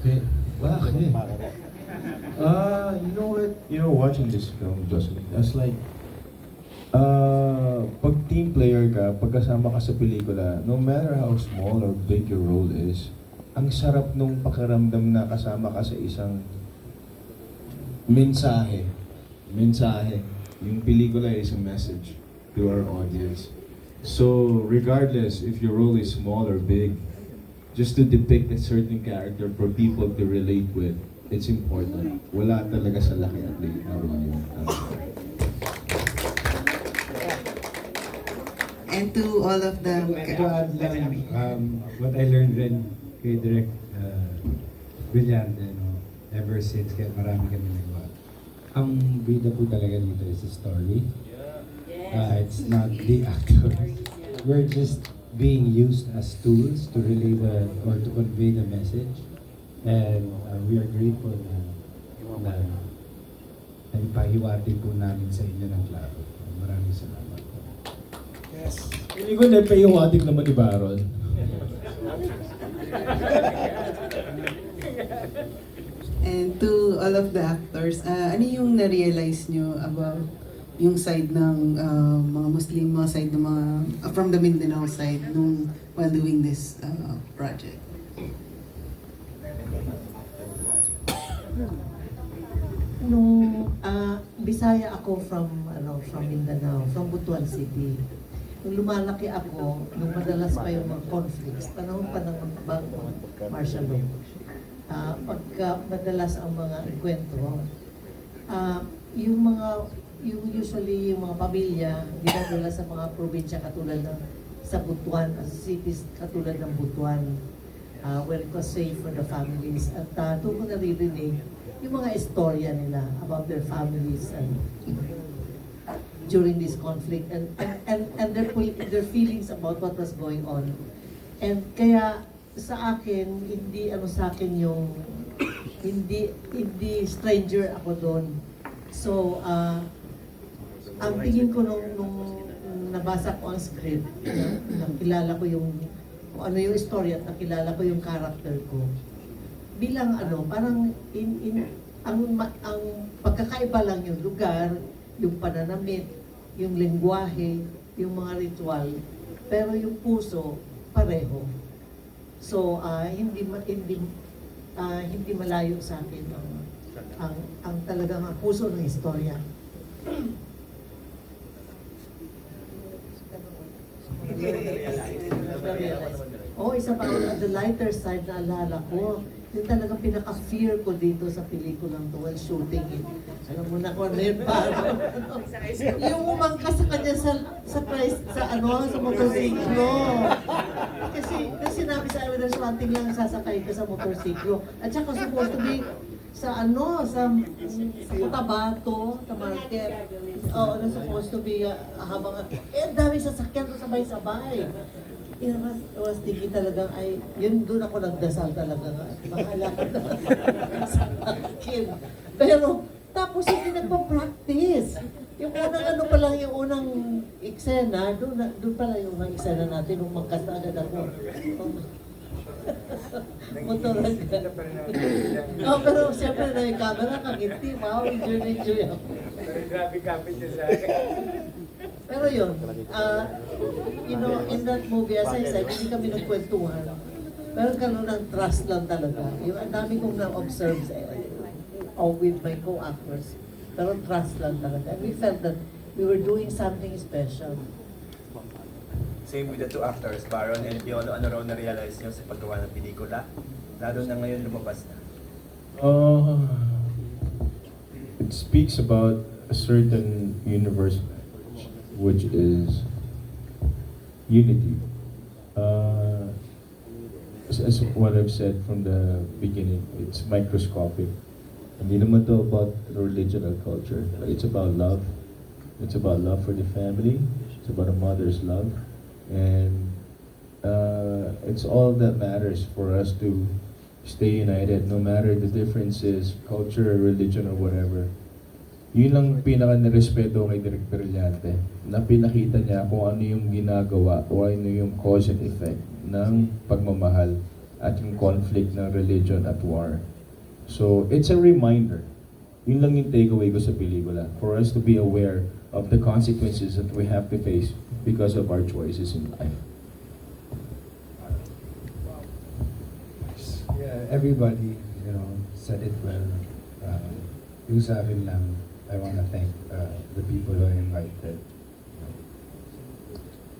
Okay. Bakit? Uh, you know what? You know, watching this film, Jocelyn, that's like, uh, pag team player ka, pagkasama ka sa pelikula, no matter how small or big your role is, ang sarap nung pakiramdam na kasama ka sa isang mensahe. Mensahe. Yung pelikula is a message to our audience. So, regardless if your role is small or big, just to depict a certain character for people to relate with, it's important. Wala talaga sa laki at liit na role yun. And to all of the... To add lang, um, what I learned rin kay Direk uh, Brillante, no? ever since, kaya marami kami nagawa. Ang bida po talaga dito is the story. Uh, it's not the actor. We're just being used as tools to relay the, or to convey the message. And uh, we are grateful na, na naipahiwati po namin sa inyo ng klaro. Maraming salamat po. Hindi ko na pahiwatig naman ni Baron. And to all of the actors, uh, ano yung na-realize nyo about yung side ng uh, mga Muslim, mga side ng mga, uh, from the Mindanao side nung while doing this uh, project? Nung ah, Bisaya ako from ano from Mindanao, from Butuan City. Nung lumalaki ako, nung madalas pa yung mga conflicts, panahon pa ng bagong martial law. Ah, pagka madalas ang mga kwento, ah, yung mga yung usually yung mga pamilya dinadala sa mga probinsya katulad ng sa Butuan, sa cities katulad ng Butuan uh, where it was safe for the families. At uh, doon ko naririnig yung mga istorya nila about their families and during this conflict and and and, their their feelings about what was going on. And kaya sa akin hindi ano sa akin yung hindi hindi stranger ako doon. So uh, ang tingin ko nung, nung nabasa ko ang script, na, nakilala ko yung kung ano yung story at nakilala ko yung character ko. Bilang ano, parang in, in, ang, ang pagkakaiba lang yung lugar, yung pananamit, yung lengguwahe, yung mga ritual, pero yung puso pareho. So, ah, hindi hindi ah, hindi malayo sa akin ang ang, ang talagang ang puso ng istorya. Oh, isa pa on the lighter side na alala ko, yung talagang pinaka-fear ko dito sa pelikulang to while shooting it. Alam mo na kung ano yun paano. yung umangkas sa kanya sa, sa, price, sa ano, sa motorsiklo. Kasi, kasi sinabi sa amin na swanting lang ang sasakay ka sa motorsiklo. At saka supposed to be sa ano, sa Cotabato, sa market. Oo, na supposed to be uh, habang, eh, dami sasakyan ko sabay-sabay. Was, it was thinking talagang ay, yun doon ako nagdasal talaga nga. Bahala ka na. Pero, tapos hindi nagpa-practice. Yung unang ano pa lang, yung unang eksena, doon, doon pa lang yung unang eksena natin, nung magkas na agad ako. Motoran ka. oh, pero siyempre na yung camera, kaginti, wow, enjoy na enjoy ako. Grabe kapit niya sa akin. Pero yun, uh, you know, in that movie, as I said, hindi kami nagkwentuhan. Pero karoon ng trust lang talaga. Yung ang dami kong na-observe sa uh, with my co-actors. Pero trust lang talaga. And we felt that we were doing something special. Same with the two actors, Baron and Piolo. Ano raw na-realize nyo sa paggawa ng pelikula? Lalo na ngayon lumabas na. Uh, it speaks about a certain universe which is unity. Uh, as, as what I've said from the beginning, it's microscopic. Hindi naman to about religion or culture. It's about love. It's about love for the family. It's about a mother's love. And uh, it's all that matters for us to stay united no matter the differences, culture, religion, or whatever. Yun lang pinaka nirespeto kay Direk Brillante na pinakita niya kung ano yung ginagawa o ano yung cause and effect ng pagmamahal at yung conflict ng religion at war. So, it's a reminder. Yun lang yung takeaway ko sa pelikula. For us to be aware of the consequences that we have to face because of our choices in life. Yeah, everybody, you know, said it well. Uh, yung sa akin lang, I want to thank uh, the people who I invited.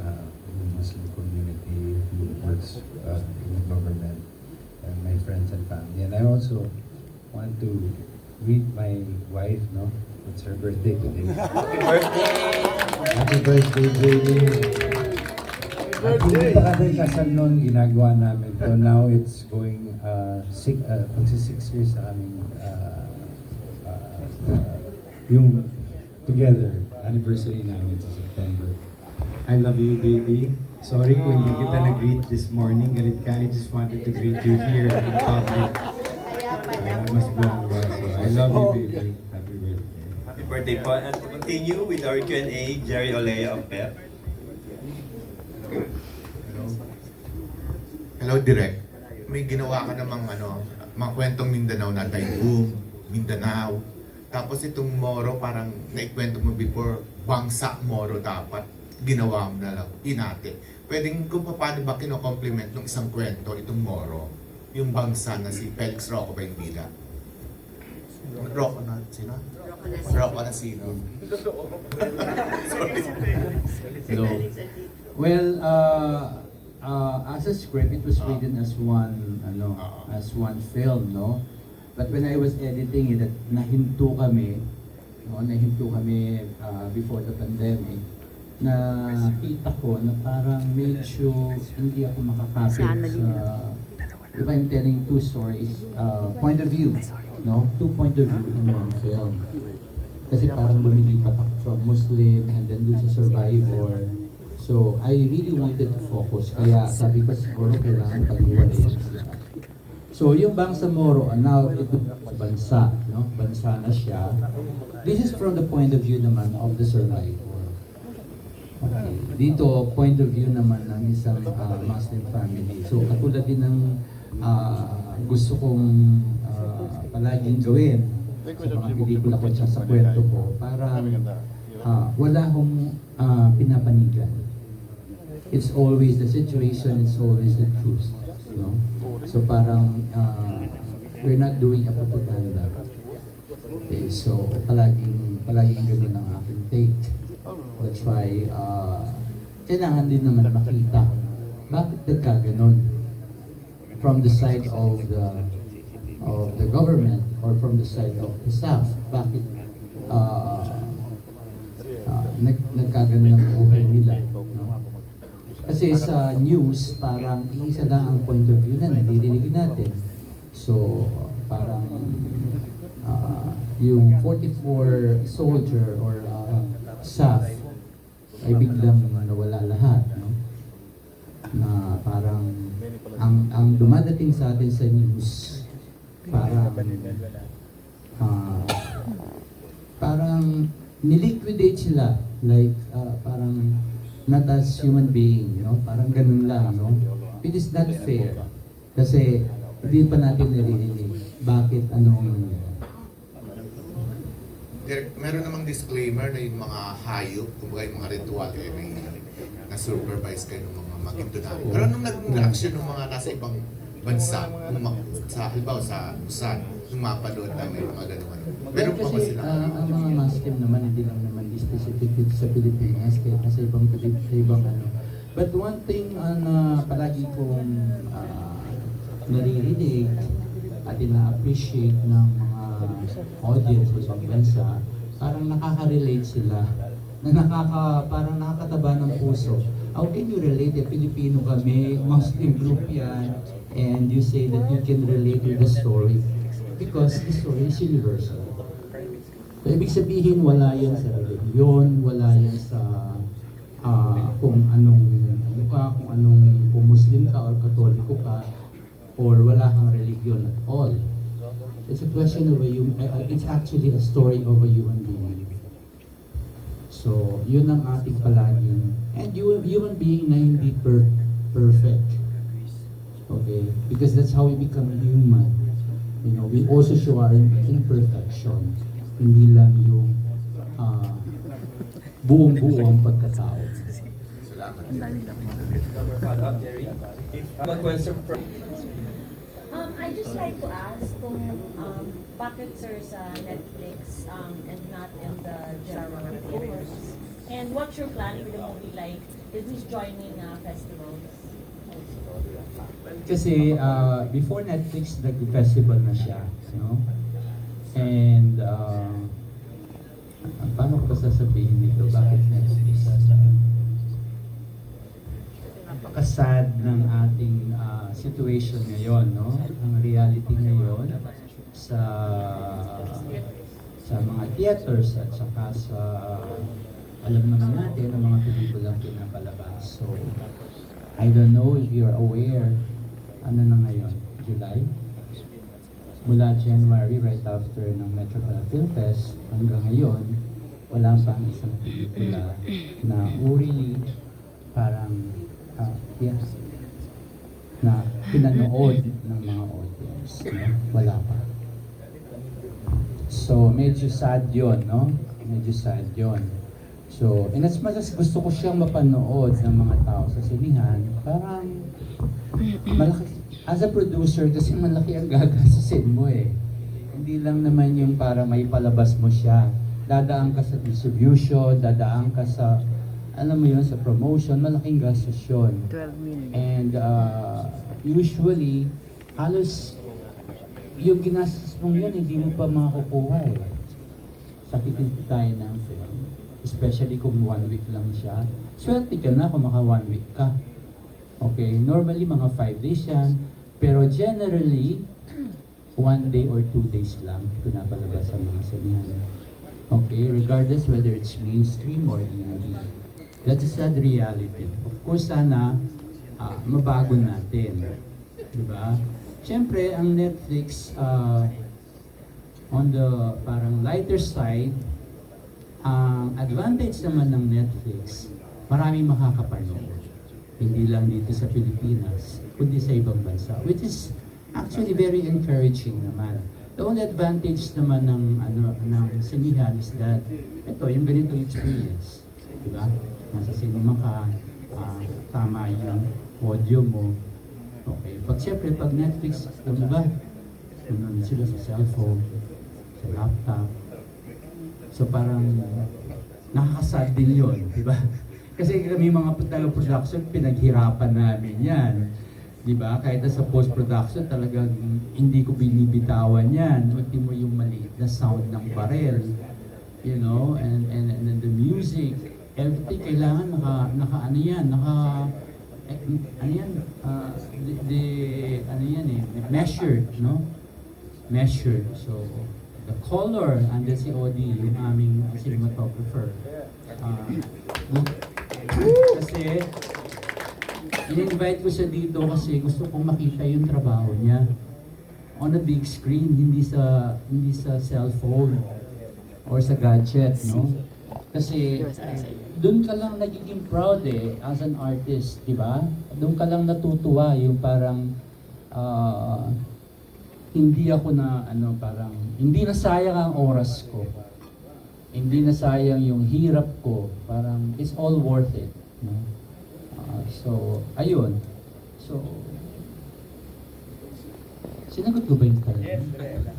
Uh, the Muslim community, who works uh, in the government, and my friends and family. And I also want to greet my wife, no? It's her birthday today. Happy birthday! Happy birthday, Jamie! At hindi pa kami kasal noon, ginagawa namin. So now it's going, uh, six, uh, magsi six years na kaming, uh, uh, uh, yung together, anniversary namin sa September. I love you, baby. Sorry kung hindi kita nag-greet this morning. Galit ka, I just wanted to greet you here in public. Uh, mas buwan ba? So, I love you, baby. Birthday. Po. And to continue with our Q&A, Jerry Olea of PEP. Hello, Direk. May ginawa ka namang ano, mga kwentong Mindanao na Daigum, Mindanao. Tapos itong Moro, parang naikwento mo before, Bangsa Moro dapat ginawa mo na lang, Inate. Pwedeng kung paano ba kino-compliment ng isang kwento itong Moro, yung bangsa na si Felix Rocco ba Rocco na, sino? Rocco na sino? Hello. Well, uh, uh, as a script, it was written as one, ano, as one film, no? But when I was editing it, at nahinto kami, no, nahinto kami uh, before the pandemic, na kita ko na parang medyo hindi ako makakapit sa, if I'm telling two stories, uh, point of view, no? Two point of view in one film. Kasi parang lumilipat ako from Muslim and then dun sa survivor. So, I really wanted to focus. Kaya sabi ko siguro kailangan pag-iwalayan sila. So, yung Bangsa Moro, now ito bansa, no? Bansa na siya. This is from the point of view naman of the survivor. Okay. Dito, point of view naman ng isang uh, Muslim family. So, katulad din ng uh, gusto kong uh, palaging gawin sa mga pelikula ko at sa kwento ko para uh, wala akong uh, pinapanigan. It's always the situation, it's always the truth. No? So parang uh, we're not doing a propaganda. Okay, so palaging palaging ganun ang aking take. That's why uh, kailangan din naman makita bakit nagkaganon from the side of the of the government or from the side of the staff. Bakit uh, uh, nag, nagkaganon ang buhay nila. No? Kasi sa news, parang isa lang ang point of view na naririnig natin. So, parang uh, yung 44 soldier or uh, staff ay biglang nawala lahat. Na parang ang ang dumadating sa atin sa news parang ah, parang niliquidate sila like ah, parang not as human being, you know? Parang ganun lang, no? It is not fair. Kasi hindi pa natin naririnig bakit anong Direk, meron namang disclaimer na yung mga hayop, kumbaga yung mga ritual, eh, may na-supervise kayo ng mga Maguindanao. Pero nung naging reaction ng mga nasa ibang bansa, nung mga, sa, halimbawa sa Busan, nung mapanood na may mga ganun. Meron pa ba sila? ah, ang mga Muslim naman hindi lang naman specific dito sa Pilipinas kaya sa ibang ibang ano. But one thing ah, na palagi kong uh, naririnig at ina-appreciate ng mga audience sa ibang bansa, parang nakaka-relate sila na nakaka, parang nakakataba ng puso. How can you relate? Eh, Pilipino kami, Muslim group yan, and you say that you can relate to the story because the story is universal. So, ibig sabihin, wala yan sa religion, wala yan sa ah, kung anong ano ka, kung anong kung Muslim ka or Katoliko ka, or wala kang religion at all. It's a question of a human, uh, it's actually a story of a human being. So, yun ang ating palaging, and you, human being na hindi per, perfect. Okay? Because that's how we become human. You know, we also show our imperfection. Hindi lang yung ah, buong-buo ang pagkatao. Follow-up, Jerry. If mag-question from Um, I just like to ask kung um, bakit sir sa Netflix um, and not in the general theaters? And what's your plan with the movie? Like, is this joining uh, festivals? Kasi uh, before Netflix, nag-festival na siya. No? And uh, paano ko sasabihin nito? Bakit Netflix? Napakasad ng ating uh, situation ngayon, no? Ang reality ngayon sa sa mga theaters at saka sa alam naman natin ang mga pelikulang pinapalabas. So, I don't know if you're aware, ano na ngayon, July? Mula January, right after ng Metro Manila Film Fest, hanggang ngayon, wala pa ang isang pelikula na uri parang ah, yes, na pinanood ng mga audience. No? Wala pa. So, medyo sad yon no? Medyo sad yon So, in as much as gusto ko siyang mapanood ng mga tao sa sinihan, parang malaki, as a producer, kasi malaki ang gagastusin mo eh. Hindi lang naman yung para may palabas mo siya. Dadaan ka sa distribution, dadaan ka sa, alam mo yun, sa promotion, malaking gastos yun. 12 million. And uh, usually, halos yung ginastos mong yun, hindi mo pa makakukuha eh. Sakitin tayo ng film. Especially kung one week lang siya. Swerte ka na kung maka one week ka. Okay, normally mga five days yan. Pero generally, one day or two days lang pinapalabas ang mga sinihan. Okay, regardless whether it's mainstream or indie. That's a sad reality. Of course, sana ah, mabago natin. Diba? Siyempre, ang Netflix, ah, on the parang lighter side, ang advantage naman ng Netflix, maraming makakapanood. Hindi lang dito sa Pilipinas, kundi sa ibang bansa. Which is actually very encouraging naman. The only advantage naman ng ano ng sinihan is that ito yung ganitong experience, di ba? Nasa cinema ka, ah, tama yung audio mo. Okay. Pag siyempre, pag Netflix, ano ba? Nanonood sila sa cellphone, sa laptop. So parang nakakasad din yun, di ba? Kasi kami mga taga-production, pinaghirapan namin yan. Di ba? Kahit sa post-production, talagang hindi ko binibitawan yan. Pati mo yung maliit na sound ng barrel. You know? And, and, and the music. Everything kailangan naka, naka ano yan, naka, eh, ano yan, ah, the, the, ano yan eh, measured, no? Measured. So, the color, and the COD, yung aming cinematographer. Ah, kasi, in-invite ko siya dito kasi gusto kong makita yung trabaho niya on a big screen, hindi sa hindi sa cellphone or sa gadget, no? Kasi doon ka lang nagiging proud eh as an artist, di ba? Doon ka lang natutuwa yung parang ah, hindi ako na ano parang hindi na sayang ang oras ko. Hindi na sayang yung hirap ko. Parang it's all worth it. No? Ah, so, ayun. So, sinagot ko ba yung tanong?